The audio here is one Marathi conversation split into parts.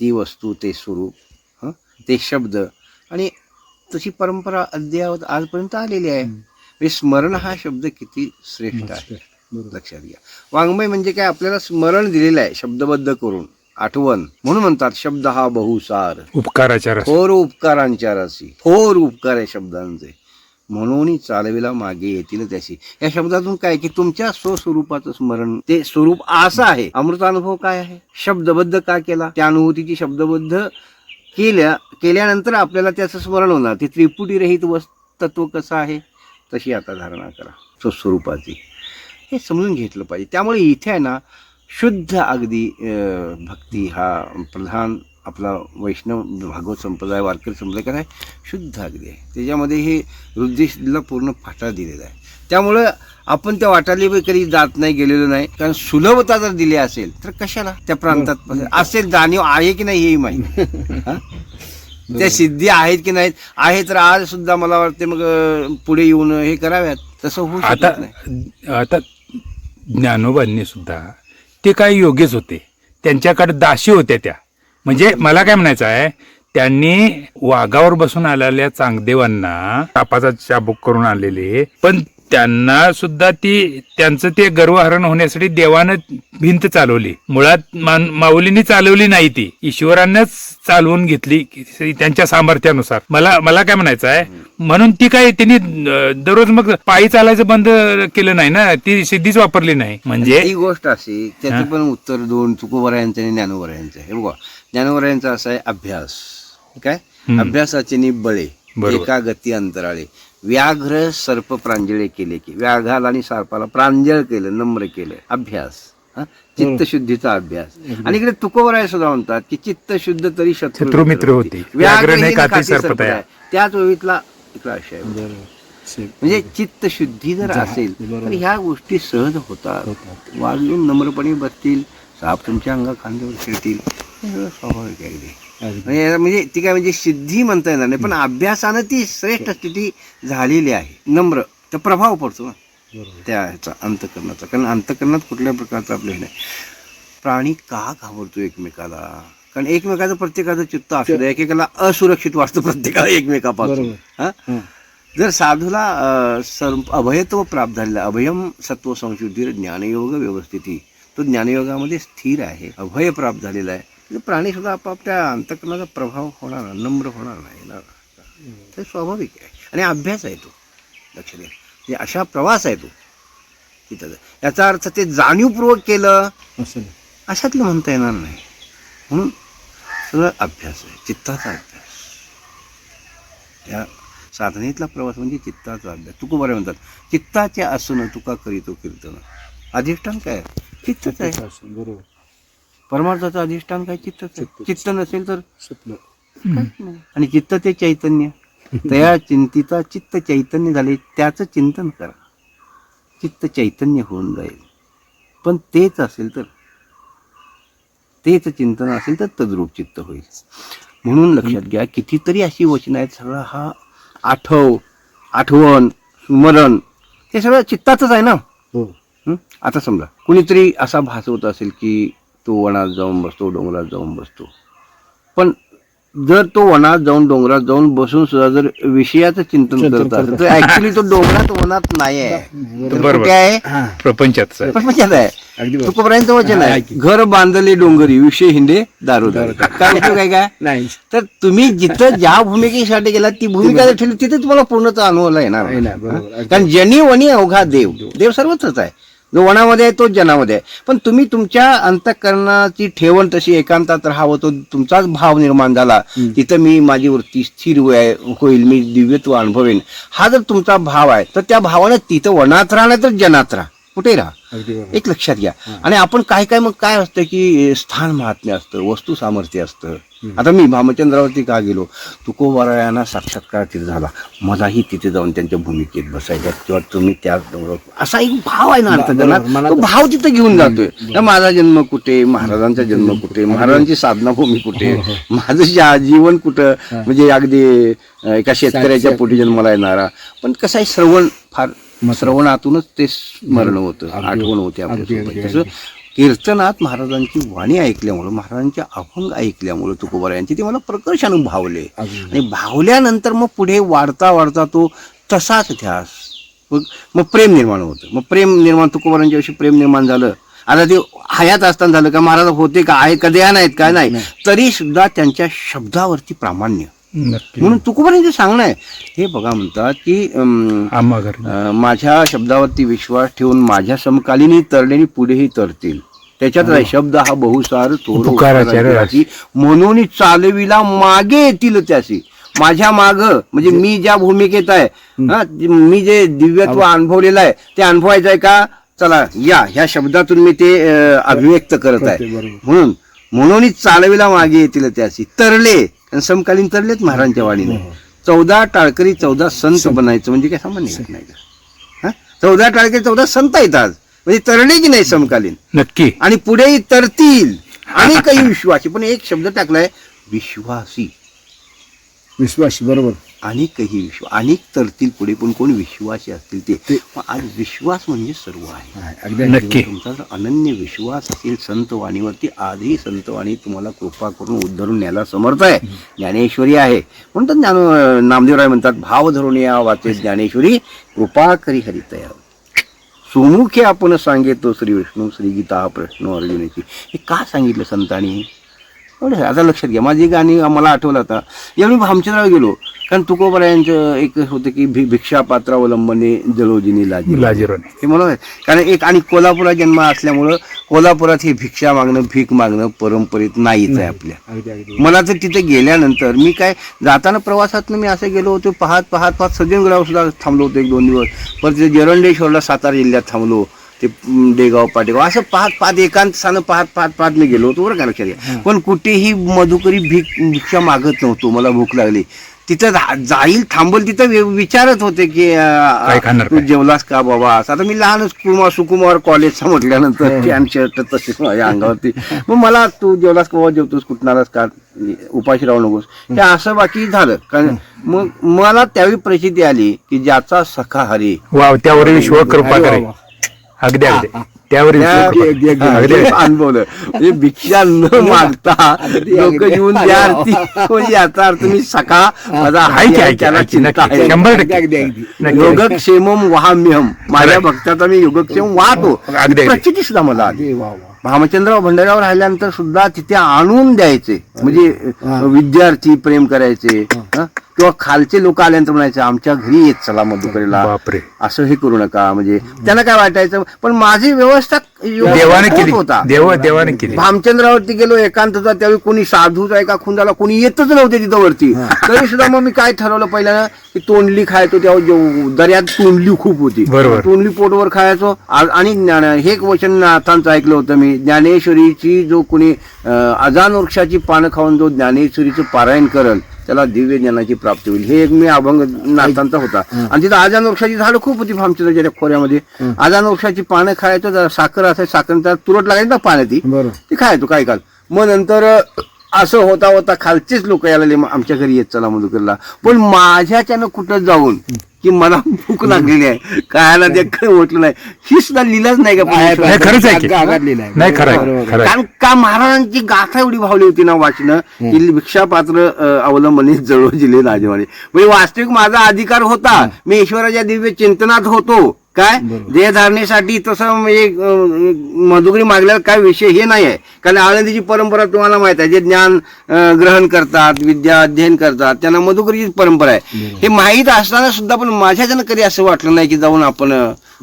ती वस्तू ते स्वरूप हं? ते शब्द. आणि तशी परंपरा अद्यावत आजपर्यंत आलेली आहे. म्हणजे स्मरण हा शब्द किती श्रेष्ठ आहे? लक्षात घ्या. वाङ्मय म्हणजे काय? आपल्याला स्मरण दिलेलं आहे शब्दबद्ध करून. आठवण. म्हणून म्हणतात शब्द हा बहुसार. उपकाराच्या थोर उपकारांच्या रसी. थोर उपकार आहे शब्दांचे. म्हणून चालविला मागे येतील त्याशी या शब्दातून काय की तुमच्या स्वस्वरूपाचं स्मरण ते स्वरूप असं आहे. अमृतानुभव काय आहे? शब्दबद्ध का केला? त्या अनुभूतीची शब्दबद्ध केल्या केल्यानंतर आपल्याला त्याचं स्मरण होणार. ते त्रिपुटी रहित वस तत्व कसं आहे? तशी आता धारणा करा. स्वस्वरूपाची. हे समजून घेतलं पाहिजे. त्यामुळे इथे आहे ना शुद्ध अगदी भक्ती हा प्रधान आपला वैष्णव भागवत संप्रदाय वारकरी संप्रदाय काय शुद्ध अगदी आहे. त्याच्यामध्ये हे रुद्देशला पूर्ण फाटा दिलेला आहे. त्यामुळं आपण त्या वाटाली कधी जात नाही गेलेलो नाही. कारण सुलभता जर दिली असेल तर कशाला त्या प्रांतात असेल जाणीव आहे की नाही हेही माहिती हा? त्या सिद्धी आहेत की नाहीत? आहे तर आज सुद्धा मला वाटते मग पुढे येऊन हे कराव्यात. तसं होऊ आता आता ज्ञानोबांनी सुद्धा ते काही योग्यच होते. त्यांच्याकडे दाशी होत्या त्या. म्हणजे मला काय म्हणायचं आहे त्यांनी वाघावर बसून आलेल्या चांगदेवांना तापाचा चाबूक करून आलेले पण त्यांना सुद्धा ती त्यांचं ते गर्वहरण होण्यासाठी देवानं भिंत चालवली. मुळात माऊलींनी चालवली नाही ती. ईश्वरानंच चालवून घेतली त्यांच्या सामर्थ्यानुसार. मला मला काय म्हणायचं आहे म्हणून ती काय त्यांनी दररोज मग पायी चालायचं बंद केलं नाही ना? ती सिद्धीच वापरली नाही. म्हणजे ही गोष्ट अशी त्याचं. पण उत्तर दोन तुकोबरायांचं आणि ज्ञानोबरायांचं आहे. हे बघा ज्ञानोबरायांचा असा आहे अभ्यास काय. अभ्यासाचे निबळे. एका गती अंतराळे व्याघ्र सर्प प्रांजळे केले की व्याघाला आणि सर्पाला प्रांजळ केलं नम्र केलं अभ्यास हा? चित्तशुद्धीचा अभ्यास आणि इकडे तुकोबराय सुद्धा म्हणतात की चित्तशुद्ध तरी शत्रू मित्र होती. हे. त्याच ओळीतला इकडा आशय म्हणजे चित्तशुद्धी जर जा- असेल. तर ह्या गोष्टी सहज होतात होतात. वाजून नम्रपणे बसतील साप तुमच्या अंगा खांद्यावर खेळतील हे स्वाभाविक आहे. म्हणजे म्हणजे ती काय म्हणजे सिद्धी म्हणता येणार नाही पण अभ्यासानं ती श्रेष्ठ स्थिती झालेली आहे. नम्र. तर प्रभाव पडतो ना. ह्याचा अंतकरणाचा. कारण अंतकरणात कुठल्या प्रकारचा आपलं हे नाही. प्राणी का घाबरतो एकमेकाला? कारण एकमेकाचं प्रत्येकाचं चित्त असू द्या एकेकाला असुरक्षित वाटतं प्रत्येकाला एकमेकापासून. हा? हं. जर साधूला अ, सर्व अभयत्व प्राप्त झालेलं अभयम सत्व संशुद्धी ज्ञानयोग व्यवस्थिती तो ज्ञानयोगामध्ये स्थिर आहे अभय प्राप्त झालेला आहे. तर प्राणी सुद्धा आपापल्या अंतकरणाचा प्रभाव होणार नम्र होणार नाही ना. ते स्वाभाविक आहे. आणि अभ्यास आहे तो. लक्ष द्या म्हणजे अशा प्रवास आहे तो. तिथं. याचा अर्थ ते जाणीवपूर्वक केलं. अशातलं म्हणता येणार नाही. म्हणून सगळं अभ्यास आहे. चित्ताचा अभ्यास. या साधनेतला प्रवास म्हणजे चित्ताचा अभ्यास. तुका बरं म्हणतात चित्ताचे असून तुका करीतो कीर्तन. अधिष्ठान काय आहे? चित्तच आहे. असं, बरोबर. परमार्थाचं अधिष्ठान काय चित्तच आहे? चित्तच. चित्त नसेल तर? स्वप्न. काहीच नाही. आणि चित्त ते चैतन्य. त्या चिंतिता चित्त चैतन्य झाले त्याचं चिंतन करा. चित्त चैतन्य होऊन जाईल. पण तेच असेल तर? तेच चिंतन असेल तर तद्रूप चित्त होईल. म्हणून लक्षात घ्या कितीतरी अशी वचनं आहेत सगळं हा आठव आठवण स्मरण हे सगळं चित्ताचंच आहे ना? हं? आता समजा कुणीतरी असा भासवत असेल की तो वनात जाऊन बसतो डोंगरात जाऊन बसतो. पण जर तो वनात जाऊन डोंगरात जाऊन बसून सुद्धा जर विषयाचं चिंतन करत असेल तर ऍक्च्युली तो डोंगरात वनात नाही आहे? हा. प्रपंचात. प्रपंचात आहे. अगदी बरोबर. तुकोबरायांचं वचन हा, आहे. घर बांधले डोंगरी विषय हिंदे दारोदार. काय उपयोग आहे काय? नाही. तर तुम्ही जिथं ज्या भूमिकेसाठी गेलात ती भूमिका जर ठेवली तिथे तुम्हाला पूर्णचा अनुभव येणार? कारण जनी वनी अवघा देव. देव सर्वत्रच आहे. जो वनामध्ये आहे तोच जनामध्ये आहे. पण तुम्ही तुमच्या अंतकरणाची ठेवण तशी एकांतात राहावं तो तुमचाच भाव निर्माण झाला. तिथं मी माझी वृत्ती स्थिर होईल मी दिव्यत्व अनुभवेन. हा जर तुमचा भाव आहे तर त्या भावानं तिथं वनात राहा नाही तर जनात राहा. कुठे राहा. एक लक्षात घ्या. आणि आपण काय काय मग काय असतं की स्थान महात्म्य असतं वस्तू सामर्थ्य असतं. आता मी भामचंद्रावरती का गेलो? तुकोबारायांना साक्षात्कार तिथे झाला. मलाही तिथे जाऊन त्यांच्या भूमिकेत बसायच्या किंवा तुम्ही त्या असा एक भाव आहे ना अंतर्गणात बरोबर, तो भाव तिथं घेऊन जातोय. तर माझा जन्म कुठे? महाराजांचा जन्म कुठे? महाराजांची साधना भूमी कुठे? माझं जा- जीवन कुठं? म्हणजे अगदी एका शेतकऱ्याच्या पोटी जन्माला येणारा. पण कसं आहे श्रवण फार श्रवणातूनच ते स्मरण होतं आठवण होते आपल्या तसं कीर्तनात महाराजांची वाणी ऐकल्यामुळं महाराजांचे अभंग ऐकल्यामुळं तुकोबारायांचे ते मला प्रकर्षानं भावले. आणि भावल्यानंतर मग पुढे वाढता वाढता तो तसाच ध्यास मग मग प्रेम निर्माण होतं. मग प्रेम निर्माण तुकोबारांच्या विषयी प्रेम निर्माण झालं. आता ते हयात असताना झालं का महाराज होते का आहे का द्या नाहीत काय नाही. तरी सुद्धा त्यांच्या शब्दावरती प्रामाण्य. म्हणून तुकोबारांचं सांगणं आहे हे बघा म्हणतात की माझ्या शब्दावरती विश्वास ठेवून माझ्या समकालीनही तरलेनी पुढेही तरतील. त्याच्यात आहे शब्द हा बहुसार राशी, म्हणून चालविला मागे येतील त्याशी माझ्या माग म्हणजे मी ज्या भूमिकेत आहे हा, मी जे दिव्यत्व अनुभवलेलं आहे ते अनुभवायचं आहे का? चला या ह्या शब्दातून मी ते अभिव्यक्त करत आहे. म्हणून म्हणून चालविला मागे येतील त्याशी तरले आणि समकालीन तरलेत महाराजांच्या वाणीने. चौदा टाळकरी चौदा संत बनायचं म्हणजे काय सामान्य नाही का? हा? चौदा टाळकरी चौदा संत येतात म्हणजे तरले की नाही समकालीन. नक्की. आणि पुढेही तरतील. आणि काही विश्वासी. पण एक शब्द टाकलाय विश्वासी. विश्वासी बरोबर. आणि काही विश्व अनेक तरतील पुढे पण कोण विश्वासी असतील ते. आज विश्वास म्हणजे सर्व आहे. अगदी नक्की. तुमचा जर अनन्य विश्वास असेल संत वाणीवरती आजही संत वाणी तुम्हाला कृपा करून उद्धरून न्यायला समर्थ आहे. ज्ञानेश्वरी आहे. म्हणतात ज्ञान नामदेवराय म्हणतात भाव धरून या वाचे ज्ञानेश्वरी कृपा करी हरितया सुमुखे आपण सांगेतो श्री विष्णू श्री गीता प्रश्न अर्जुनाची. हे का सांगितलं संतांनी? एवढं आता लक्षात घ्या माझी गाणी मला आठवलं आता. यावेळी मी भामचंद्रावर गेलो. कारण तुकोबरायांचं एक होतं की भि भिक्षा पात्रावलंबने जलोजिनी लाजी लाजिरोने हे म्हणून कारण एक आणि कोल्हापुरात जन्म असल्यामुळं कोल्हापुरात हे भिक्षा मागणं भीक मागणं परंपरेत नाहीच आहे आपल्या. मला तर तिथे गेल्यानंतर मी काय जाताना प्रवासात मी असं गेलो होतो पाहत पाहत पाहत सज्जनगडावर सुद्धा थांबलो होतो एक दोन दिवस. परत तिथे जरंडेश्वरला सातारा जिल्ह्यात थांबलो. ते देगाव पाटेगाव असं पाहत पाहत एकांत स्थानं पाहत पाहत पाहत मी गेलो होतो बरं का लक्षात घ्या. पण कुठेही मधुकरी भीक भिक्षा मागत नव्हतो मला भूक लागली. तिथं जाईल थांबल तिथं विचारत होते की तू? जेवलास का बाबा? असं आता मी लहानच कुमार सुकुमार कॉलेजचा म्हटल्यानंतर पॅन्ट शर्ट तसेच माझ्या अंगावरती. मग मला तू जेवलास का बाबा? जेवतोस कुठणारच का? उपाशी राहू नकोस. हे असं बाकी झालं. कारण मग मला त्यावेळी प्रसिद्धी आली की ज्याचा सखा हरी. त्यावर विश्व कृपा करे. अगदी अगदी. त्यावर त्या- हा, अनुभवलं म्हणजे भिक्षा न मागता लोक. येऊन. आरती. म्हणजे याचा अर्थ मी सखा माझा की, त्याला चिंता शंभर अगदी, टक्के. योगक्षेमम वहाम्यहम माझ्या. भक्ताचा मी योगक्षेम वाहतो. अगदी, सुद्धा मला भामचंद्रराव भंडाऱ्यावर राहिल्यानंतर सुद्धा तिथे आणून द्यायचे. म्हणजे. विद्यार्थी प्रेम करायचे? किंवा खालचे लोक आल्यानंतर म्हणायचे आमच्या घरी येत चला मधुकरीला. असं हे करू नका. म्हणजे त्यांना काय वाटायचं? पण माझी व्यवस्था देवाने केली. होता. देव देवाने केली. भामचंद्रावरती गेलो एकांत होता त्यावेळी कोणी साधूच आहे का खुंदाला कोणी येतच नव्हते तिथं वरती. तरी सुद्धा मग मी काय ठरवलं पहिल्यानं की तोंडली खायचो तेव्हा दर्यात तोंडली खूप होती. तोंडली पोटवर खायचो. आणि ज्ञान हे एक वचन नाथांचं ऐकलं होतं मी. ज्ञानेश्वरीची जो कोणी अजान वृक्षाची पानं खाऊन जो ज्ञानेश्वरीचं पारायण करल त्याला दिव्य ज्ञानाची प्राप्ती होईल. हे एक मी अभंग नाथांचा होता. आणि तिथं आजान वृक्षाची झाडं खूप होती त्या खोऱ्यामध्ये. आजान वृक्षाची पानं खायचो साखर असायची साखर तुरट लागायची ना पाण्यात ते. खायचो काय काल मग नंतर असं होता होता खालचेच लोक यायला लागले, "मग आमच्या घरी येत चला मधुकरला पण माझ्याच्यानं कुठं जाऊन की मला भूक लागलेली आहे खायला ते काही म्हटलं नाही ही सुद्धा लिहिलाच नाही का परमेश्वराने? खरंच आहे की. गागात लिहिलं आहे. नाही, खरं आहे, बरोबर. खरं आहे. कारण का महाराजांची गाथा एवढी भावली होती ना वाचणं की भिक्षापात्र अ, अवलंबने जळो जिले राजवाडे म्हणजे वास्तविक माझा अधिकार होता मी ईश्वराच्या दिव्य चिंतनात होतो काय? देहधारणेसाठी तसं म्हणजे अ, मधुकरी मागल्यावर काय विषय हे नाही आहे कारण आळंदीची परंपरा तुम्हाला माहीत आहे जे ज्ञान ग्रहण करतात विद्या अध्ययन करतात त्यांना मधुकरीची परंपरा आहे. हे माहीत असताना सुद्धा पण माझ्याच्यानं कधी असं वाटलं नाही की जाऊन आपण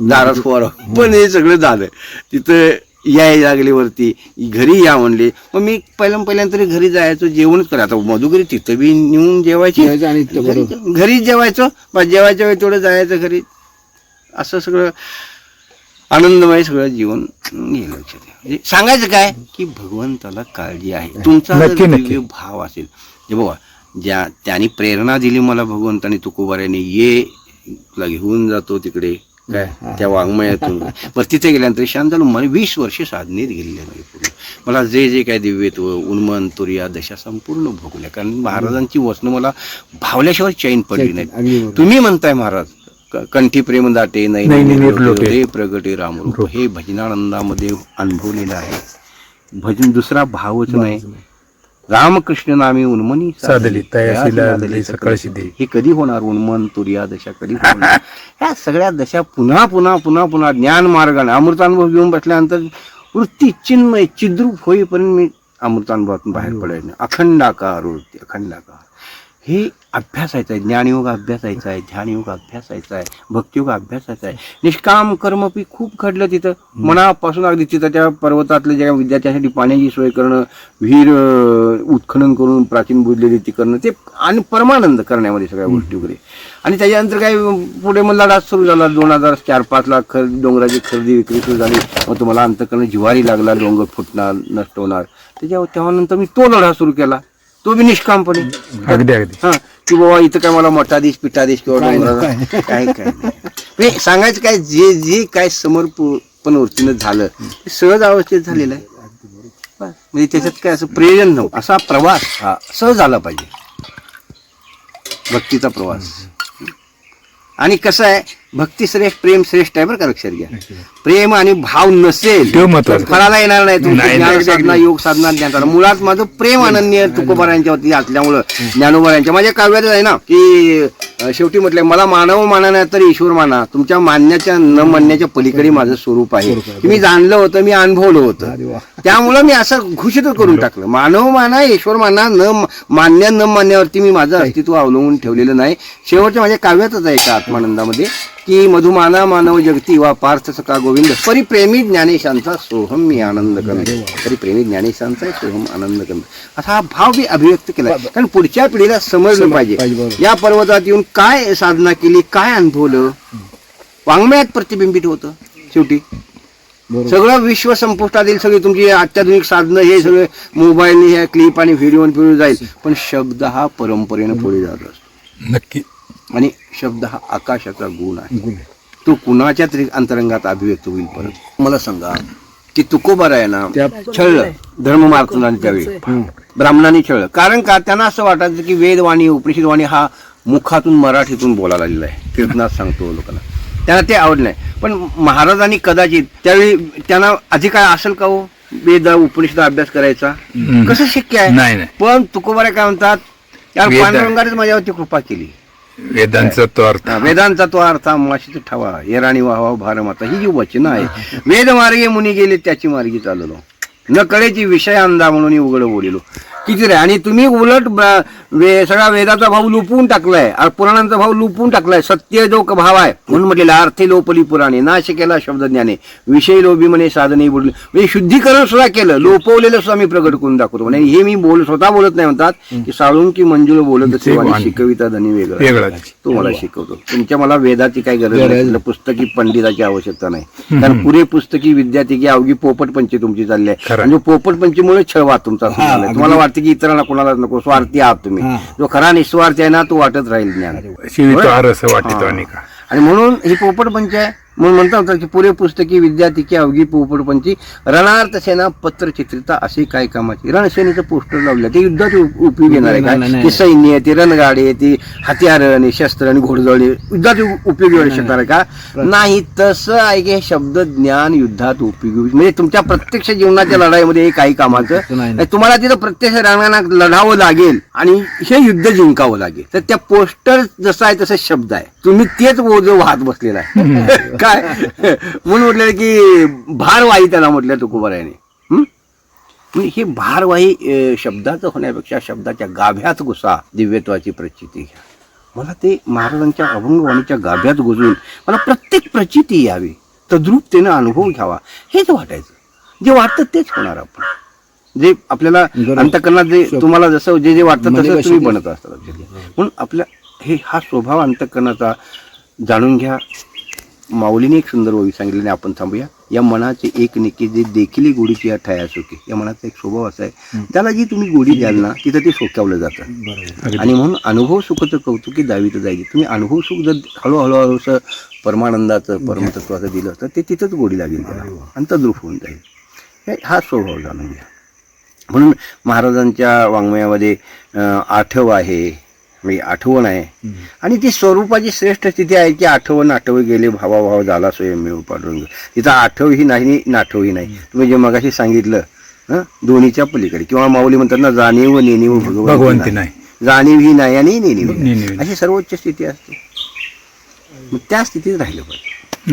दारात फोरावं पण हे सगळं झालं. तिथं याय लागले वरती घरी या म्हणले. मग मी पहिल्या पहिल्यांदा तरी घरी जायचो जेवणच करा. आता मधुकरी तिथं बी नेऊन जेवायची. घरी जेवायचो. जेवायच्या वेळी तेवढं जायचं घरी. असं सगळं आनंदमय सगळं जीवन गेलं लक्षात. म्हणजे सांगायचं काय? की भगवंताला काळजी आहे. तुमचा जर. दिव्य भाव असेल जे बाबा ज्या त्यांनी प्रेरणा दिली मला भगवंताने तुकोबाऱ्याने ये तुला घेऊन जातो तिकडे काय त्या वाङ्मयातून. पण तिथे गेल्यानंतर शांत झालो मला वीस वर्ष साधनेत गेलेले नाही पूर्ण मला जे जे काय दिव्यत्व उन्मन तुर्या दशा संपूर्ण भोगल्या. कारण महाराजांची वचनं मला भावल्याशिवाय चैन पडली नाही. तुम्ही म्हणताय महाराज कंठी प्रेम दाटे नाही. हृदय प्रगटे रामरूप. हे भजनानंदामध्ये अनुभवलेलं आहे. भजन दुसरा भावच नाही. रामकृष्ण नामे उन्मनी साधली. हे कधी होणार? उन्मन तुर्या दशा कधी होणार? ह्या सगळ्या दशा पुन्हा पुन्हा पुन्हा पुन्हा ज्ञान मार्गाने अमृतानुभव घेऊन बसल्यानंतर वृत्ती चिन्मय चिद्रूप होईपर्यंत मी अमृतानुभवातून बाहेर पडायचं. नाही अखंडाकार वृत्ती अखंडाकार. हे अभ्यासायचं आहे ज्ञानयोग अभ्यासायचा आहे ध्यानयोग अभ्यासायचा आहे भक्तियोग अभ्यासायचा आहे. निष्काम कर्मपी खूप घडलं तिथं. मनापासून अगदी तिथं त्या पर्वतातल्या ज्या विद्यार्थ्यांसाठी पाण्याची सोय करणं विहीर उत्खनन करून प्राचीन बुजलेली ती करणं ते आणि परमानंद करण्यामध्ये सगळ्या गोष्टी वगैरे. आणि त्याच्यानंतर काय पुढे मग लढा सुरू झाला. दोन हजार चार पाच लाख खर डोंगराची खरेदी विक्री सुरू झाली. मग तुम्हाला अंतकरण जिवारी लागला डोंगर फुटणार नष्ट होणार. त्याच्या तेव्हानंतर मी तो लढा सुरू केला. तो बी निष्कामपणे अगदी अगदी. हा की बाबा इथं काय मला मठाधीश पिठाधीश किंवा डोंगराला. काय काय नाही. सांगायचं काय जे जे काय समर्पण वृत्तीनं झालं ते सहज अवस्थेत झालेलं आहे. म्हणजे त्याच्यात काय असं प्रयोजन नव्हतं. असा प्रवास हा सहज झाला पाहिजे. भक्तीचा प्रवास. आणि कसं आहे भक्ती श्रेष्ठ प्रेम श्रेष्ठ आहे बरं का लक्षात घ्या. प्रेम आणि भाव नसेल ते महत्वाचं. फळाला येणार नाही. तुमचं नाही, ज्ञान नाही. साधना योग साधना ज्ञान साधना. मुळात माझं प्रेम अनन्य तुकोबारांच्या वरती असल्यामुळं ज्ञानोबारांच्या माझ्या काव्यातच आहे ना की अं, शेवटी म्हटलंय मला मानव माना नाही तर ईश्वर माना तुमच्या मानण्याच्या न मानण्याच्या पलीकडे माझं स्वरूप आहे. की मी जाणलं होतं मी अनुभवलं होतं. त्यामुळं मी असं घोषित करून टाकलं. मानव माना ईश्वर माना न म- मान्य न मान्यावरती मी माझं अस्तित्व अवलंबून ठेवलेलं नाही. शेवटच्या माझ्या काव्यातच आहे का आत्मानंदामध्ये की मधुमाना मानव जगती वा पार्थ सका गोविंद परिप्रेमी ज्ञानेशांचा सोहम मी आनंद करतो. परिप्रेमी ज्ञानेशांचा सोहम आनंद करतो. असा हा भाव मी अभिव्यक्त केला कारण पुढच्या पिढीला समजलं पाहिजे. या पर्वतात येऊन काय साधना केली काय अनुभवलं? वाङ्मयात प्रतिबिंबित होतं शेवटी. सगळं विश्व संपुष्टात येईल सगळी तुमची अत्याधुनिक साधनं हे सगळे मोबाईल हे क्लिप आणि व्हिडिओ फिरू जाईल. पण शब्द हा परंपरेनं पुढे जात असतो. नक्की. आणि शब्द हा आकाशाचा गुण आहे. तो कुणाच्या तरी अंतरंगात अभिव्यक्त होईल परत. मला सांगा की तुकोबार आहे ना त्या छळलं धर्ममार्तनाने त्यावेळी हं. ब्राह्मणांनी छळलं कारण का? त्यांना असं वाटायचं की वेदवाणी उपनिषदवाणी हा मुखातून मराठीतून बोलायला लागलेला आहे. कीर्तनात सांगतो लोकांना. त्यांना ते आवडलं नाही. पण महाराजांनी कदाचित त्यावेळी त्यांना अधिकार असेल का हो? वेद उपनिषद अभ्यास करायचा. कसं शक्य आहे? पण तुकोबारे काय म्हणतात? या वेद- पांडुरंगानेच माझ्यावरती कृपा केली. वेदांचा तो अर्थ. वेदांचा तो अर्थ माशीच ठवा. येराणी वाहवा भारमाता ही जी वचन आहे वेद मार्गे मुनी गेले त्याची मार्गी चाललो. न कळेची विषय अंदा म्हणून उघड बोलिलो. किती रे? आणि तुम्ही उलट वे- सगळा वेदाचा भाव लुपवून टाकलाय. पुराणांचा भाव लुपवून टाकलाय. सत्य जो भाव आहे. म्हणून म्हटलेला अर्थे लोपली पुराणे नाश केला शब्द ज्ञाने विषय लोभी म्हणे साधने बुडले. म्हणजे शुद्धीकरण सुद्धा केलं. लोपवलेलं सुद्धा मी प्रगट करून दाखवतो. म्हणजे हे मी बोल स्वतः बोलत नाही म्हणतात की साळून की मंजुळ बोलत असे. शिकविता धनी वेगळा. तो मला शिकवतो. तुमच्या मला वेदाची काही गरज नाही पुस्तकी पंडिताची आवश्यकता नाही. कारण पुरे पुस्तकी विद्यार्थी की अवघी पोपट पंची तुमची चालली आहे. खरं. आणि जो पोपट पंचीमुळे छळवा तुमचा. तुम्हाला वाटतं की इतरांना कोणाला नको स्वार्थी आहात तुम्ही. जो खरा निस्वार्थी आहे ना तो वाटत राहील ज्ञान शिवितो वाटितो हा. आणि म्हणून ही पोपट पंच आहे म्हणून म्हणता होता की पुरे पुस्तकी विद्यार्थी अवघी पोपट पंची रणार्थ सेना पत्र चित्रिता असे काय कामाची? रणसेनेचं पोस्टर लावलं. ते युद्धात उप- उपयोगी येणार आहे. ते सैन्य ते रणगाडी ती हत्यार आणि शस्त्र आणि घोडदळ युद्धात उपयोगी येऊ शकणार आहे का? नाही. तसं आहे की हे शब्द ज्ञान युद्धात उपयोगी. म्हणजे तुमच्या प्रत्यक्ष जीवनाच्या लढाईमध्ये हे काही कामाचं तुम्हाला तिथं प्रत्यक्ष रणांगणात लढावं लागेल आणि हे युद्ध जिंकावं लागेल. तर त्या पोस्टर जसं आहे तसं शब्द आहे. तुम्ही तेच ओझं वाहत बसलेला आहे. काय? म्हणून म्हटलं की भारवाही त्याला म्हटलं तुकोबारायाने. हं? म्हणजे हे भारवाही शब्दाचं होण्यापेक्षा शब्दाच्या गाभ्यात घुसा दिव्यत्वाची प्रचिती घ्या. मला ते महाराजांच्या अभंगवाणीच्या गाभ्यात घुसून मला प्रत्येक प्रचिती यावी तद्रुपतेनं अनुभव घ्यावा हेच वाटायचं. जे वाटतं तेच होणार आपण. जे आपल्याला. अंतकरणात जे तुम्हाला जसं जे जे वाटतं तसं तुम्ही बनत असता लक्षात घ्या. म्हणून आपल्या हे हा स्वभाव अंतकरणाचा जाणून घ्या. माऊलीने एक सुंदर ओवी सांगितली आणि आपण थांबूया. या मनाचे एक निके जे देखील गोडीची या ठया सुखी या मनाचा एक स्वभाव असा आहे त्याला जी तुम्ही गोडी द्याल ना तिथं ते सोक्यावलं जातं. आणि म्हणून अनुभव सुखाचं कौतुकी दावीत जाईल. तुम्ही अनुभव सुख जर हळूहळू हळू असं परमानंदाचं परमतत्वाचं दिलं तर ते तिथंच गोडी लागेल त्याला. आणि तद्रूप होऊन जाईल. हे स्वभाव जाणून घ्या. म्हणून महाराजांच्या वाङ्मयामध्ये आठव आहे. म्हणजे आठवण आहे. आणि ती स्वरूपाची श्रेष्ठ स्थिती आहे की आठवण आठव गेले भावाभाव झाला स्वयंमेव पांडुरंग तिथं आठव ही नाही नाठव ही नाही. तुम्ही जे मगाशी सांगितलं हं? दोन्हीच्या पलीकडे. किंवा माऊली म्हणतात ना जाणीव नेणीव भगवंती नाही. जाणीव ही नाही आणि नेणीव. अशी सर्वोच्च स्थिती असते. मग त्या स्थितीत राहिलं पाहिजे.